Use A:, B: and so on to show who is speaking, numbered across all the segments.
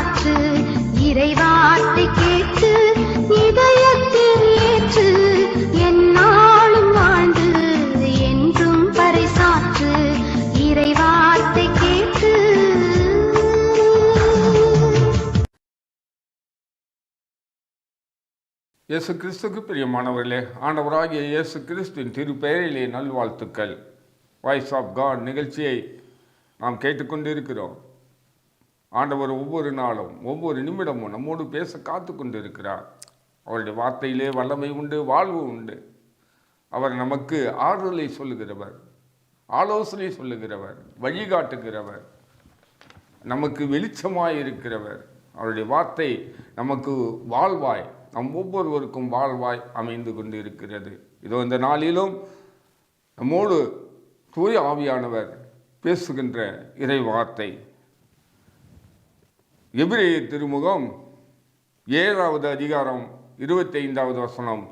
A: பார்த்து இறைவார்த்தை கேட்டு இதயத்தில் ஏற்று என்னாலும் வாழ்ந்து என்றும் பறைசாற்று இறைவார்த்தை கேட்டு.
B: இயேசு கிறிஸ்துக்கு பிரியமானவர்களே ஆண்டவராகிய இயேசு கிறிஸ்துவின் திருப்பெயரிலே நல்வாழ்த்துக்கள். வாய்ஸ் ஆஃப் காட் நிகழ்ச்சியை நாம் கேட்டுக்கொண்டிருக்கிறோம். ஆண்டவர் ஒவ்வொரு நாளும் ஒவ்வொரு நிமிடமும் நம்மோடு பேச காத்து கொண்டிருக்கிறார். அவருடைய வார்த்தையிலே வல்லமை உண்டு வாழ்வு உண்டு. அவர் நமக்கு ஆறுதலை சொல்லுகிறவர் ஆலோசனை சொல்லுகிறவர் வழிகாட்டுகிறவர் நமக்கு வெளிச்சமாய் இருக்கிறவர் அவருடைய வார்த்தை நமக்கு வாழ்வாய் நம் ஒவ்வொருவருக்கும் வாழ்வாய் அமைந்து கொண்டு இருக்கிறது இதோ இந்த நாளிலும் நம்மோடு தூய ஆவியானவர் பேசுகின்ற இறை வார்த்தை. எபிரேய திருமுகம் ஏழாவது அதிகாரம் இருபத்தைந்தாவது வசனம்.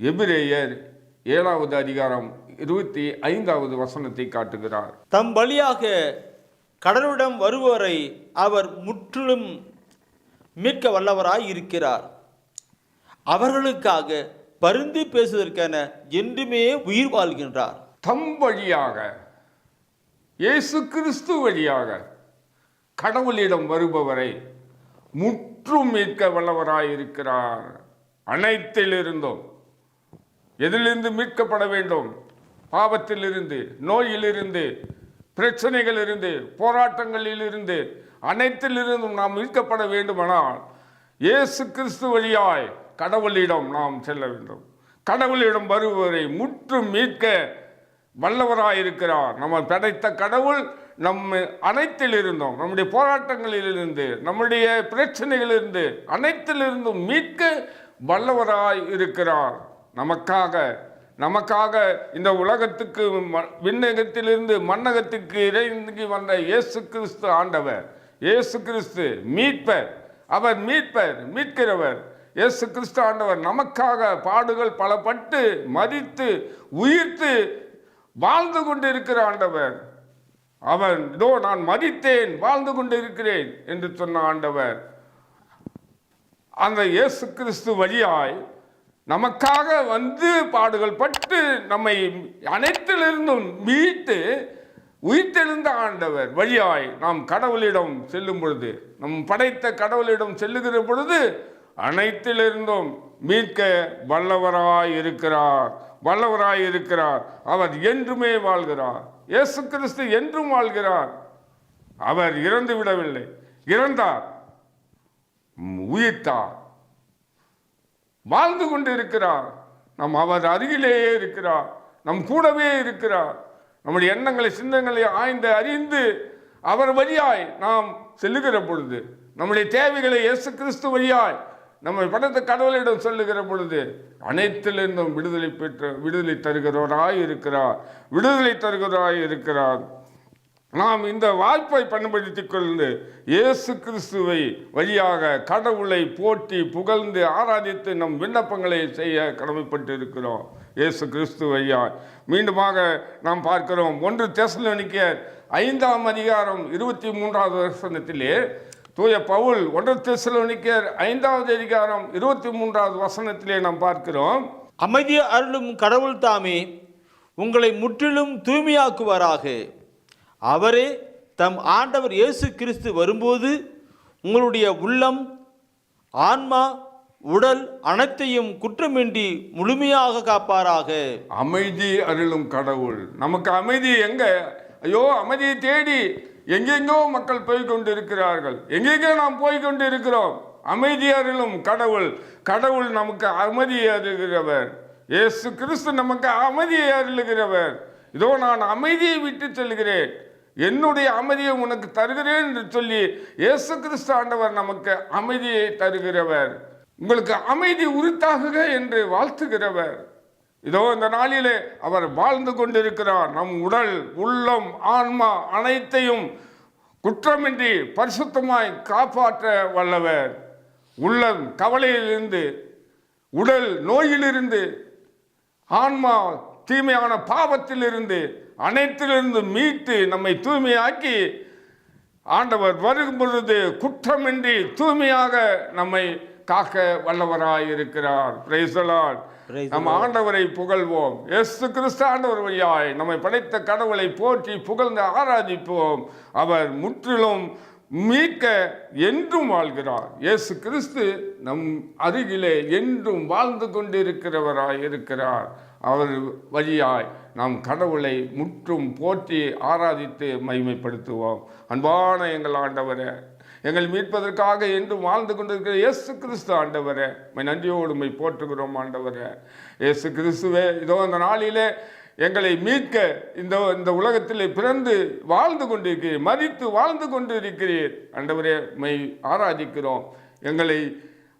B: எபிரேயர் ஏழாவது அதிகாரம் இருபத்தி ஐந்தாவது வசனத்தை காட்டுகிறார்.
C: தம் வழியாக கடவுளிடம் வருவோரை அவர் முற்றிலும் மீட்க வல்லவராய் இருக்கிறார். அவர்களுக்காக பரிந்து பேசுவதற்கென என்றுமே உயிர் வாழ்கின்றார்.
B: தம் வழியாக இயேசு கிறிஸ்து வழியாக கடவுளிடம் வருபவரை முற்றும் மீட்க வல்லவராயிருக்கிறார். அனைத்திலிருந்தும். எதிலிருந்து மீட்கப்பட வேண்டும்? பாவத்திலிருந்து நோயிலிருந்து பிரச்சனைகளிலிருந்து போராட்டங்களிலிருந்து. அனைத்திலிருந்தும் நாம் மீட்கப்பட வேண்டுமானால் இயேசு கிறிஸ்து வழியாய் கடவுளிடம் நாம் செல்ல வேண்டும். கடவுளிடம் வருவரை முற்றும் மீட்க வல்லவராயிருக்கிறார். நம்ம படைத்த கடவுள் நம்ம அனைத்திலிருந்தும் நம்முடைய போராட்டங்களிலிருந்து நம்முடைய பிரச்சனைகளிலிருந்து அனைத்திலிருந்தும் மீட்க வல்லவராய் இருக்கிறார். நமக்காக நமக்காக இந்த உலகத்துக்கு ம- விண்ணகத்திலிருந்து மண்ணகத்துக்கு இறங்கி வந்த இயேசு கிறிஸ்து ஆண்டவர் இயேசு கிறிஸ்து மீட்பர் அவர் மீட்பர் மீட்கிறவர். இயேசு கிறிஸ்து ஆண்டவர் நமக்காக பாடுகள் பலப்பட்டு மதித்து உயிர்த்து வாழ்ந்து கொண்டிருக்கிற ஆண்டவர். அவன் இதோ நான் மதித்தேன் வாழ்ந்து கொண்டிருக்கிறேன் என்று சொன்ன ஆண்டவர். அந்த இயேசு கிறிஸ்து வழியாய் நமக்காக வந்து பாடுகள் பட்டு நம்மை அனைத்திலிருந்தும் மீட்டு உயிர்த்தெழுந்த ஆண்டவர் வழியாய் நாம் கடவுளிடம் செல்லும் பொழுது நம் படைத்த கடவுளிடம் செல்லுகிற பொழுது அனைத்திலிருந்தும் மீட்க வல்லவராய் இருக்கிறார் வல்லவராய் இருக்கிறார். அவர் என்றுமே வாழ்கிறார். இயேசு கிறிஸ்து என்றும் வாழ்கிறார். அவர் இறந்து விடவில்லை. இறந்தார். உயிர்த்தார். வாழ்ந்து கொண்டு இருக்கிறார் நம் அவர் அருகிலேயே இருக்கிறார். நம் கூடவே இருக்கிறார். நம்முடைய எண்ணங்களை சிந்தங்களை ஆய்ந்து அறிந்து அவர் வழியாய் நாம் செல்லுகிற பொழுது நம்முடைய தேவைகளை இயேசு கிறிஸ்து வழியாய் நம்ம படத்தை கடவுளிடம் சொல்லுகிற பொழுது அனைத்திலிருந்தும் விடுதலை பெற்று விடுதலை தருகிறவராய் இருக்கிறார் விடுதலை தருகிறவராய் இருக்கிறார். நாம் இந்த வாய்ப்பை பயன்படுத்தி கொண்டு இயேசு கிறிஸ்துவை வழியாக கடவுளை போற்றி புகழ்ந்து ஆராதித்து நம் விண்ணப்பங்களை செய்ய கடமைப்பட்டு இருக்கிறோம் இயேசு கிறிஸ்து வழியா மீண்டுமாக நாம் பார்க்கிறோம் ஒன்று தெசலோனிக்கர் ஐந்தாம் அதிகாரம் இருபத்தி மூன்றாவது வருஷத்திலே தூய பவுல் ஒன்று தெசலோனிக்கர் ஐந்தாவது அதிகாரம் இருபத்தி மூன்றாவது வசனத்திலே நாம் பார்க்கிறோம்.
C: அமைதி அருளும் கடவுள் தாமே உங்களை முற்றிலும் தூய்மையாக்குவாராக. அவரே தம் ஆண்டவர் இயேசு கிறிஸ்து வரும்போது உங்களுடைய உள்ளம் ஆன்மா உடல் அனைத்தையும் குற்றமின்றி முழுமையாக காப்பாராக.
B: அமைதி அருளும் கடவுள். நமக்கு அமைதி எங்க? ஐயோ அமைதியை தேடி எங்கெங்கோ மக்கள் போய்கொண்டு இருக்கிறார்கள் எங்கெங்கோ நாம் போய்கொண்டு இருக்கிறோம் அமைதி கடவுள். கடவுள் நமக்கு அமைதி அருகிறவர் இயேசு கிறிஸ்து நமக்கு அமைதியை அருளுகிறவர் இதோ நான் அமைதியை விட்டு செல்கிறேன். என்னுடைய அமைதியை உனக்கு தருகிறேன் என்று சொல்லி இயேசு கிறிஸ்து ஆண்டவர் நமக்கு அமைதியை தருகிறவர். உங்களுக்கு அமைதி உரித்தாகுக என்று வாழ்த்துகிறவர். இதோ இந்த நாளிலே அவர் வாழ்ந்து கொண்டிருக்கிறார். நம் உடல் உள்ளம் ஆன்மா அனைத்தையும் குற்றமின்றி பரிசுத்தமாய் காப்பாற்ற வல்லவர். உள்ளம் கவலையிலிருந்து உடல் நோயிலிருந்து ஆன்மா தீமையான பாவத்திலிருந்து அனைத்திலிருந்து மீட்டு நம்மை தூய்மையாக்கி ஆண்டவர் வரும் பொழுது குற்றமின்றி தூய்மையாக நம்மை காக்க வல்லவராய் இருக்கிறார்
C: the
B: நம்ம ஆண்டவரை புகழ்வோம். இயேசு கிறிஸ்து ஆண்டவர் வழியாய் நம்மை படைத்த கடவுளை போற்றி புகழ்ந்து ஆராதிப்போம். அவர் முற்றிலும் மீட்க என்றும் வாழ்கிறார். இயேசு கிறிஸ்து நம் அருகிலே என்றும் வாழ்ந்து கொண்டிருக்கிறவராய் இருக்கிறார் அவர் வழியாய் நாம் கடவுளை முற்றும் போற்றி ஆராதித்து மகிமைப்படுத்துவோம். அன்பான எங்கள் ஆண்டவரே எங்கள் மீட்பதற்காக என்றும் வாழ்ந்து கொண்டிருக்கிற இயேசு கிறிஸ்து ஆண்டவரே மை நன்றியோடு மை போற்றுகிறோம் ஆண்டவரே. இயேசு கிறிஸ்துவே இதோ அந்த நாளிலே எங்களை மீட்க இந்த இந்த உலகத்தில் பிறந்து வாழ்ந்து கொண்டிருக்கிறீர் மறித்து வாழ்ந்து கொண்டிருக்கிறீர். ஆண்டவரே மை ஆராதிக்கிறோம். எங்களை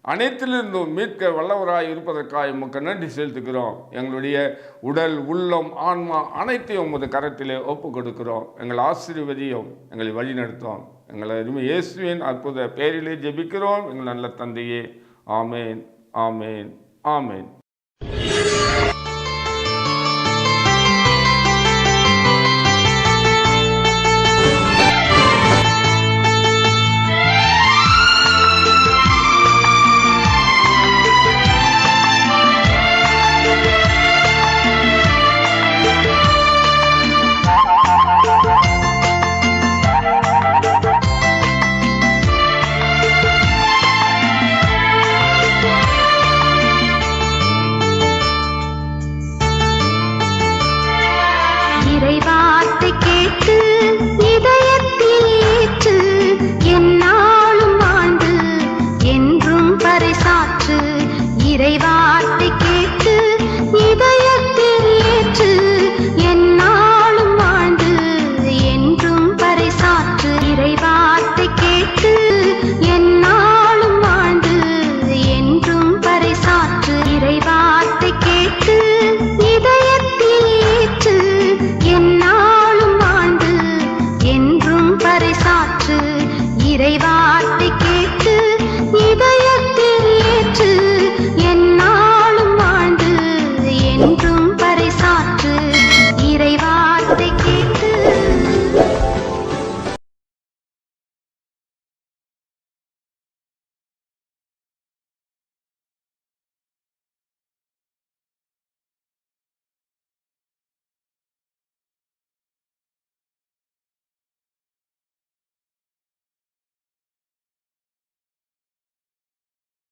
B: அனைத்திலிருந்தும் மீட்க வல்லவராய் இருப்பதற்காக உமக்கு நன்றி செலுத்துகிறோம். எங்களுடைய உடல் உள்ளம் ஆன்மா அனைத்தையும் உமது கரத்திலே ஒப்பு கொடுக்கிறோம். எங்கள் ஆசீர்வதியும் எங்களை வழிநடத்தும். எங்களை அருமை இயேசுவின் அற்புத பெயரிலே ஜெபிக்கிறோம். எங்கள் நல்ல தந்தையே ஆமேன் ஆமேன் ஆமேன்.
A: என்றும் பறைசாற்று இறைவார்த்தை கேட்டு